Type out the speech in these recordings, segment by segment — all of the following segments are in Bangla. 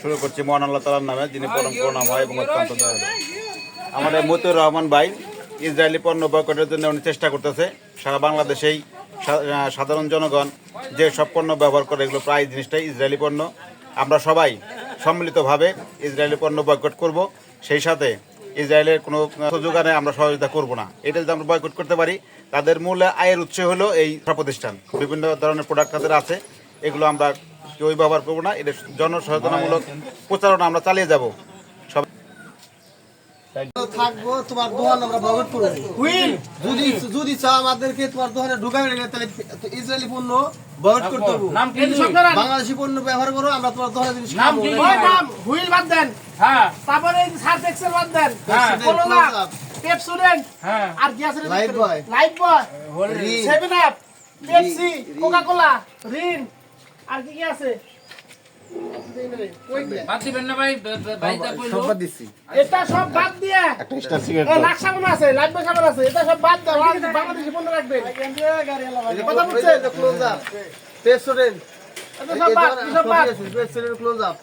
শুরু করছি মহান আল্লাহ তালার নামে, যিনি পরম করুণাময় এবং অত্যন্ত আমাদের মতুর রহমান ভাই ইসরায়েলি পণ্য বয়কটের জন্য উনি চেষ্টা করতেছে। সারা বাংলাদেশেই সাধারণ জনগণ যে সব পণ্য ব্যবহার করে, এগুলো প্রায় জিনিসটাই ইসরায়েলি পণ্য। আমরা সবাই সম্মিলিতভাবে ইসরায়েলি পণ্য বয়কট করব। সেই সাথে ইসরায়েলের কোনো যোগানে আমরা সহযোগিতা করব না। এটা যদি আমরা বয়কট করতে পারি, তাদের মূল আয়ের উৎস হলো এই প্রতিষ্ঠান। বিভিন্ন ধরনের প্রোডাক্ট তাদের আছে। এগুলো আমরা কেউই ব্যবহার করব না এটা জনসচেতনামূলক প্রচারণা আমরা চালিয়ে যাব। থাকব তোমার দোকান আমরা বয়কট করব যদি যদি চাও আমাদেরকে তোমার দোকানে ঢুকাবে তাহলে ইসরায়েলি পণ্য বয়কট করতে হবে নাম কি সরকার বাংলাদেশি পণ্য ব্যবহার করো আমরা তোমার দোকানে জিনিস নাম খাব। কি? না। ওই নাম হুইল বাদ দেন। হ্যাঁ। তারপরে সার্ফ এক্সেল বাদ দেন। হ্যাঁ। পেপসুডেন্ট হ্যাঁ। আর কি Lifebuoy. Lifebuoy Seven Up Pepsi Coca Cola Rin আর কি কি আছে? এটা সব বাদ দিয়ে। আছে লাইফ বয় সাবান আছে এটা সব বাদ দাও। আর বাংলাদেশি পণ্য কথা বুঝছেন ক্লোজ আপ পেপসোডেন্ট এটা সব বাদ সব বাদ। পেপসোডেন্ট ক্লোজ আপ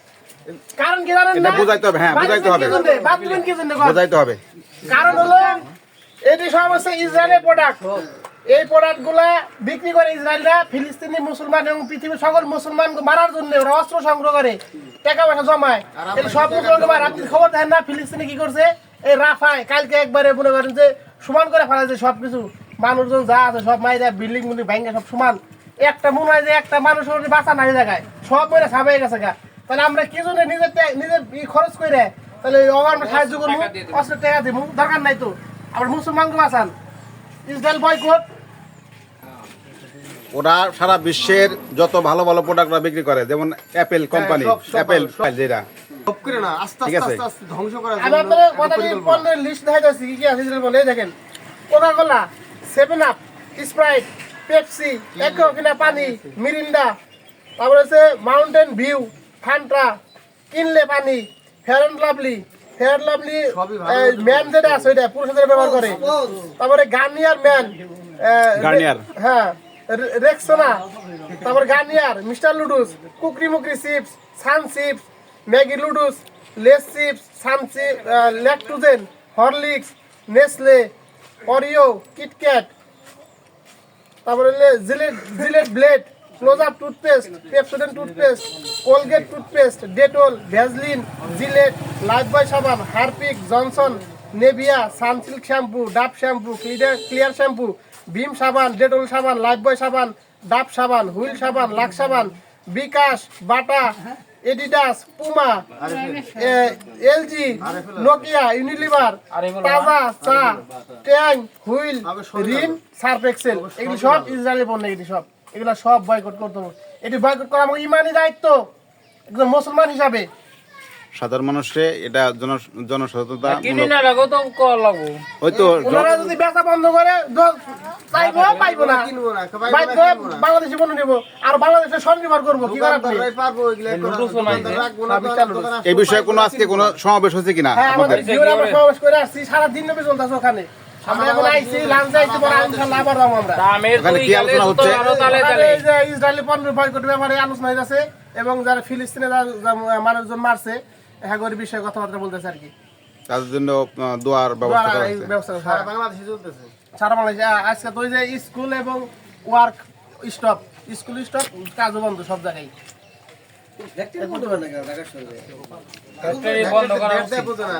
কারণ কি জানেন না? বুঝাইতে হবে, হ্যাঁ, বুঝাইতে হবে। বাদ দিবেন কি জন্যে? কর? হবে। কারণ হলো এটি সব হচ্ছে ইসরায়েলের প্রোডাক্ট এই প্রোডাক্টগুলা বিক্রি করে ইসরায়েলরা ফিলিস্তিনি মুসলমান এবং পৃথিবীর সকল মুসলমান মারার জন্য ওরা অস্ত্র সংগ্রহ করে টাকা পয়সা জমায়। এই সব মুসলমান আপনি খবর দেন না ফিলিস্তিনি কি করছে? এই রাফায় কালকে একবারে মনে করেন যে সমান করে ফেলাছে সব কিছু মানুষজন যা আছে সব মাইরা বিল্ডিং বিল্ডিং ভাঙ্গা সব সমান। একটা মনে হয় যে একটা মানুষ বাঁচা নাই জায়গায়। সব মনে সাবাই গেছে গা। তাহলে আমরা কি জন্য নিজের নিজের খরচ করে তাহলে অভাব সাহায্য করব। অস্ত্র টাকা দিব। দরকার নাই তো। আবার মুসলমানকে বাঁচান। ইসরায়েল বয়কট ওরা সারা বিশ্বের যত ভালো ভালো প্রোডাক্টরা বিক্রি করে যেমন অ্যাপেল কোম্পানি অ্যাপেল যেটা সব করে না আস্তে ঠিক আছে। আস্তে আস্তে ধ্বংস করার আমি আপনাদের একটা কথা পরিকল্পনা। পণ্যের লিস্ট দেখা কি কি আছে বলে দেখেন Coca Seven Up Sprite Pepsi একো পানি মিরিন্ডা তারপরে হচ্ছে মাউন্টেন ভিউ ফান্টা কিনলে পানি Fair and Lovely Fair Lovely সবই ভালো। ম্যান যেটা আছে ওইটা পুরুষদের ব্যবহার করে তারপরে গার্নিয়ার ম্যান গার্নিয়ার। হ্যাঁ রেক্সোনা তারপর গার্নিয়ার মিস্টার লুডুস কুকরি মুকরি চিপস সান chips Maggi লুডুস Lays chips Sun chip Lactogen Horlicks Nestle Oreo KitKat তারপরে Gillette Gillette blade Close Up toothpaste Pepsodent toothpaste Colgate toothpaste Dettol Vaseline Gillette Lifebuoy সাবান Harpic Johnson Nivea Sunsilk shampoo Dove shampoo Clear Clear shampoo Vim সাবান ডেটল সাবান লাইফবয় সাবান ডাব সাবান হুইল সাবান লাক সাবান bKash Bata Adidas Puma LG Nokia Unilever তাজা চা Tang Wheel Rin Surf Excel. এগুলি সব ইসরায়েলি পণ্য এগুলি সব। এগুলো সব বয়কট করতে হবে। এটি বয়কট করা আমার ইমানি দায়িত্ব। একজন মুসলমান হিসাবে। সাধারণ মানুষে এটা জন জনসচেতনতা কিনে না লাগো তো কল লাগো ওই তো ওনারা যদি বেচা বন্ধ করে চাইব পাইবো না। বাংলাদেশি নেব। আর বাংলাদেশে স্বনির্ভর করব কি এই বিষয়ে কোনো আজকে কোনো সমাবেশ হচ্ছে কিনা হ্যাঁ আমাদের আমরা সমাবেশ করে আসছি সারা দিন ব্যাপী চলতেছে ওখানে। ইসরায়েলি পণ্য বয়কটের ব্যাপারে আলোচনা হইতাছে এবং যারা ফিলিস্তিনে মানুষজন মারছে হ্যাঁ করে বিষয়ে কথাবার্তা বলতেছে আর কি। তাদের জন্য দোয়ার ব্যবস্থা করা হয়েছে। সারা বাংলাদেশে চলতেছে। সারা বাংলাদেশে আজকে তো যে স্কুল এবং ওয়ার্ক স্টপ স্কুল স্টপ কাজও বন্ধ সব জায়গায়। দেখতে বন্ধ করা না।